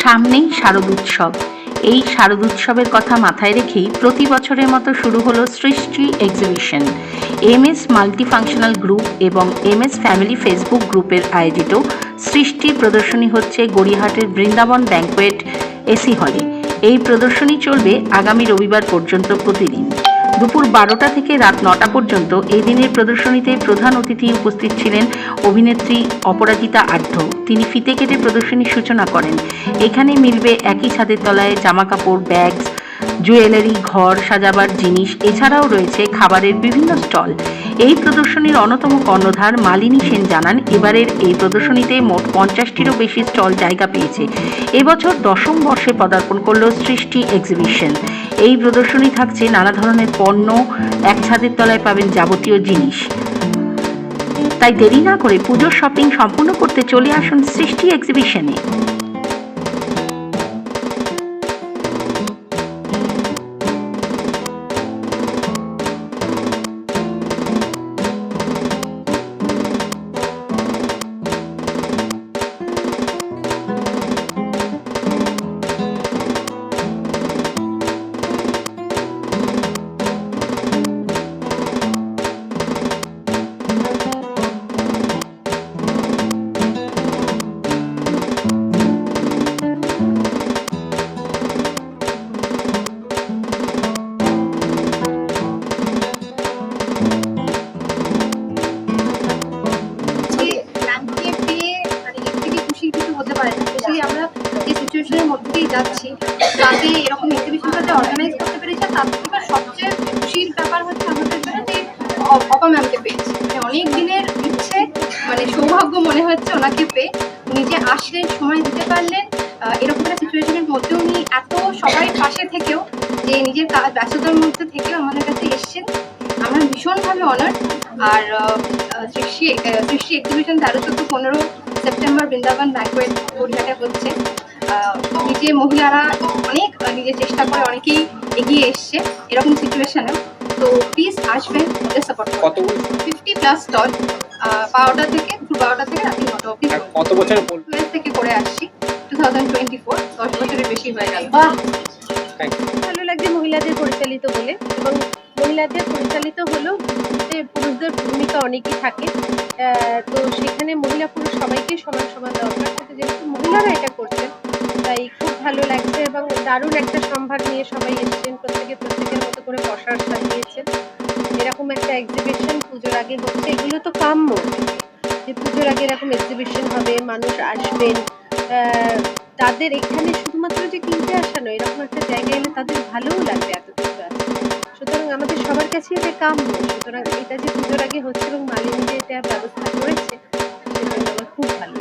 সামনেই শারদ উৎসব। এই শারদ উৎসবের কথা মাথায় রেখেই প্রতি বছরের মতো শুরু হলো সৃষ্টি exhibition M S multifunctional group এবং এম এস ফ্যামিলি ফেসবুক গ্রুপের আয়োজিত সৃষ্টি প্রদর্শনী হচ্ছে গড়িয়াহাটের বৃন্দাবন ব্যাংকোয়েট এসি হলে। এই প্রদর্শনী চলবে আগামী রবিবার পর্যন্ত প্রতিদিন। দুপুর বারোটা থেকে রাত নটা পর্যন্ত এই দিনের প্রদর্শনীতে প্রধান অতিথি উপস্থিত ছিলেন অভিনেত্রী অপরাজিতা আঢ্য তিনি ফিতে কেটে প্রদর্শনীর সূচনা করেন। এখানে মিলবে একই ছাদের তলায় জামাকাপড় ব্যাগ জুয়েলারি, ঘর, সাজাবার জিনিস, এছাড়াও রয়েছে খাবারের বিভিন্ন স্টল। এই প্রদর্শনীর অন্যতম কর্ণধার মালিনী সেন জানান, এবারের এই প্রদর্শনীতে মোট পঞ্চাশটিরও বেশি স্টল জায়গা পেয়েছে। এবছর দশম বর্ষে পদার্পণ করল সৃষ্টি এক্সিবিশন। এই প্রদর্শনী থাকছে নানা ধরনের পণ্য, এক ছাদের তলায় পাবেন যাবতীয় জিনিস। তাই দেরি না করে পুজোর শপিং সম্পূর্ণ করতে চলে আসুন সৃষ্টি এক্সিবিশনে। আমরা যে সিচুয়েশনের মধ্যে দিয়ে যাচ্ছি। তাতে এরকম এক্সিবিশনটাতে অর্গানাইজ করতে পেরেছি, তার থেকে সবচেয়ে খুশির ব্যাপার হচ্ছে আমাদের জন্য যে অপা ম্যামকে পেয়েছি। মানে অনেক দিনের ইচ্ছে মানে সৌভাগ্য মনে হচ্ছে ওনাকে পেয়ে। উনি যে আসলেন, সময় দিতে পারলেন এরকম একটা সিচুয়েশনের মধ্যে উনি এত সবাই পাশে থেকেও, যে নিজের ব্যস্ততার মধ্যে থেকেও আমাদের কাছে এসছেন। আমরা ভীষণভাবে অনার আর সৃষ্টি সৃষ্টি এক্সিবিশন তেরো, চোদ্দ, পনেরো সেপ্টেম্বর বৃন্দাবন ব্যাংকোয়েট গড়িয়াহাটে হচ্ছে। নিজে মহিলারা অনেক নিজের চেষ্টা করে অনেকেই এগিয়ে এসছে এরকম সিচুয়েশনেও তো প্লিজ আসবেন ওদের সাপোর্ট কত ফিফটি প্লাস স্টল বারোটা থেকে দুপুর বারোটা থেকে রাত্রি নটা অব্দি কত বছর টুয়েলভ থেকে করে আসছি টু থাউজেন্ড টোয়েন্টি ফোর দশ বছরের বেশি হয়ে গেল। বাহ! ভালো লাগছে মহিলাদের পরিচালিত বলে এবং মহিলাদের পরিচালিত হলেও পুরুষদের ভূমিকা অনেকই থাকে। তো সেখানে মহিলা, পুরুষ সবাইকে সমান সমান দরকার কিন্তু যেহেতু মহিলারা এটা করছেন, তাই খুব ভালো লাগছে এবং দারুণ একটা সম্ভার নিয়ে সবাই এসেছেন। প্রত্যেকে, প্রত্যেকের মতো করে বসার সাজিয়েছেন। এরকম একটা এক্সিবিশন পুজোর আগে হচ্ছে। এগুলো তো কাম্য। যে পুজোর আগে এরকম এক্সিবিশন হবে, মানুষ আসবেন। তাদের এখানে শুধুমাত্র যে কিনতে আসা নয়, এরকম একটা জায়গায় এলে তাদের ভালোও লাগবে এত কিছু আছে। সুতরাং আমাদের সবার কাছে এটা কাম সুতরাং এটা যে পুজোর আগে হচ্ছে এবং মালিনী যে এটা ব্যবস্থা করেছে খুব ভালো